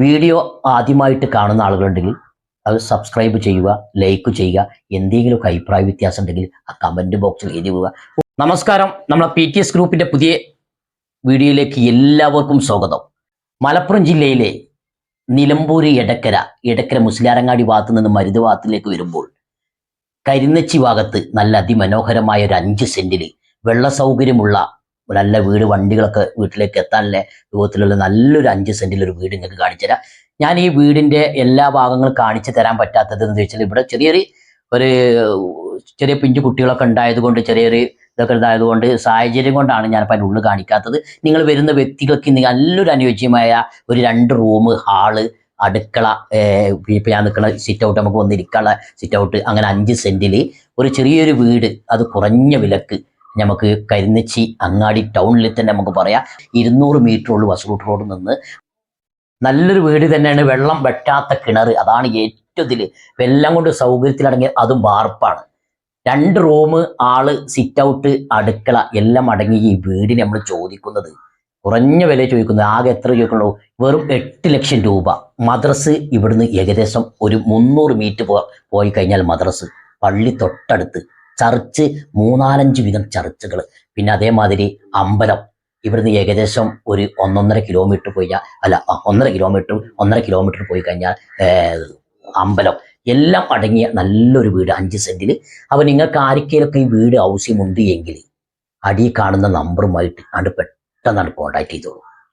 Video ആദ്യമായിട്ട് കാണുന്ന ആളുകളുണ്ടെങ്കിൽ അത് സബ്സ്ക്രൈബ് ചെയ്യുക ലൈക്ക് ചെയ്യുക എന്തെങ്കിലും അഭിപ്രായ വ്യത്യാസം ഉണ്ടെങ്കിൽ ആ കമന്റ് ബോക്സിൽ എഴുതി പോവുക നമസ്കാരം. നമ്മളെ പി ടി എസ് ഗ്രൂപ്പിന്റെ പുതിയ വീഡിയോയിലേക്ക് എല്ലാവർക്കും സ്വാഗതം. മലപ്പുറം ജില്ലയിലെ നിലമ്പൂര് എടക്കര എടക്കര മുസ്ലിയാരങ്ങാടി ഭാഗത്ത് നിന്ന് മരുത് ഭാഗത്തിലേക്ക് വരുമ്പോൾ കരിനച്ചി ഭാഗത്ത് നല്ല അതിമനോഹരമായ ഒരു അഞ്ച് സെന്റിൽ വെള്ള സൗകര്യമുള്ള നല്ല വീട് വണ്ടികളൊക്കെ വീട്ടിലേക്ക് എത്താനല്ലേ രൂപത്തിലുള്ള നല്ലൊരു അഞ്ച് സെന്റിൽ ഒരു വീട് നിങ്ങൾക്ക് കാണിച്ചു തരാം. ഞാൻ ഈ വീടിന്റെ എല്ലാ ഭാഗങ്ങളും കാണിച്ചു തരാൻ പറ്റാത്തത് എന്ന് ചോദിച്ചാൽ ഇവിടെ ചെറിയൊരു ഒരു ചെറിയ പിഞ്ചു കുട്ടികളൊക്കെ ഉണ്ടായതുകൊണ്ട് ചെറിയൊരു ഇതൊക്കെ ഉണ്ടായതുകൊണ്ട് സാഹചര്യം കൊണ്ടാണ് ഞാൻ അതിന്റെ ഉള്ളിൽ കാണിക്കാത്തത്. നിങ്ങൾ വരുന്ന വ്യക്തികൾക്ക് നല്ലൊരു അനുയോജ്യമായ ഒരു രണ്ട് റൂം ഹാൾ അടുക്കള ഇപ്പം ഞാൻ നിൽക്കുന്ന സിറ്റ് ഔട്ട് നമുക്ക് വന്നിരിക്കാനുള്ള സിറ്റ് ഔട്ട് അങ്ങനെ അഞ്ച് സെന്റിൽ ഒരു ചെറിയൊരു വീട് അത് കുറഞ്ഞ വിലക്ക് നമുക്ക് കരിനച്ചി അങ്ങാടി ടൗണിൽ തന്നെ നമുക്ക് പറയാം. ഇരുന്നൂറ് മീറ്റർ ഉള്ളു വസൂട്ട് റോഡ് നിന്ന്. നല്ലൊരു വീട് തന്നെയാണ് വെള്ളം വെട്ടാത്ത കിണർ അതാണ് ഏറ്റവും ഇതിൽ വെള്ളം കൊണ്ട് സൗകര്യത്തിലടങ്ങിയ അതും വാർപ്പാണ്. രണ്ട് റൂം ആൾ സിറ്റ് ഔട്ട് അടുക്കള എല്ലാം അടങ്ങി ഈ വീടിന് നമ്മൾ ചോദിക്കുന്നത്. കുറഞ്ഞ വില ചോദിക്കുന്നത്. ആകെ എത്ര ചോദിക്കുന്നു വെറും എട്ട് ലക്ഷം രൂപ. മദ്രസ് ഇവിടുന്ന് ഏകദേശം ഒരു മുന്നൂറ് മീറ്റർ പോയി കഴിഞ്ഞാൽ മദ്രസ്. പള്ളി തൊട്ടടുത്ത്. ചർച്ച് മൂന്നാലഞ്ച് വീതം ചർച്ചുകൾ പിന്നെ അതേമാതിരി അമ്പലം. ഇവിടുന്ന് ഏകദേശം ഒരു ഒന്നൊന്നര കിലോമീറ്റർ പോയി അല്ല ഒന്നര കിലോമീറ്റർ ഒന്നര കിലോമീറ്റർ പോയി കഴിഞ്ഞാൽ അമ്പലം. എല്ലാം അടങ്ങിയ നല്ലൊരു വീട് അഞ്ച് സെന്റിൽ അപ്പോൾ നിങ്ങൾക്ക് ആർക്കെങ്കിലൊക്കെ ഈ വീട് ആവശ്യമുണ്ട് എങ്കിൽ അടി കാണുന്ന നമ്പറുമായിട്ട് അത് പെട്ടെന്ന് കോൺടാക്ട് ചെയ്തോളൂ.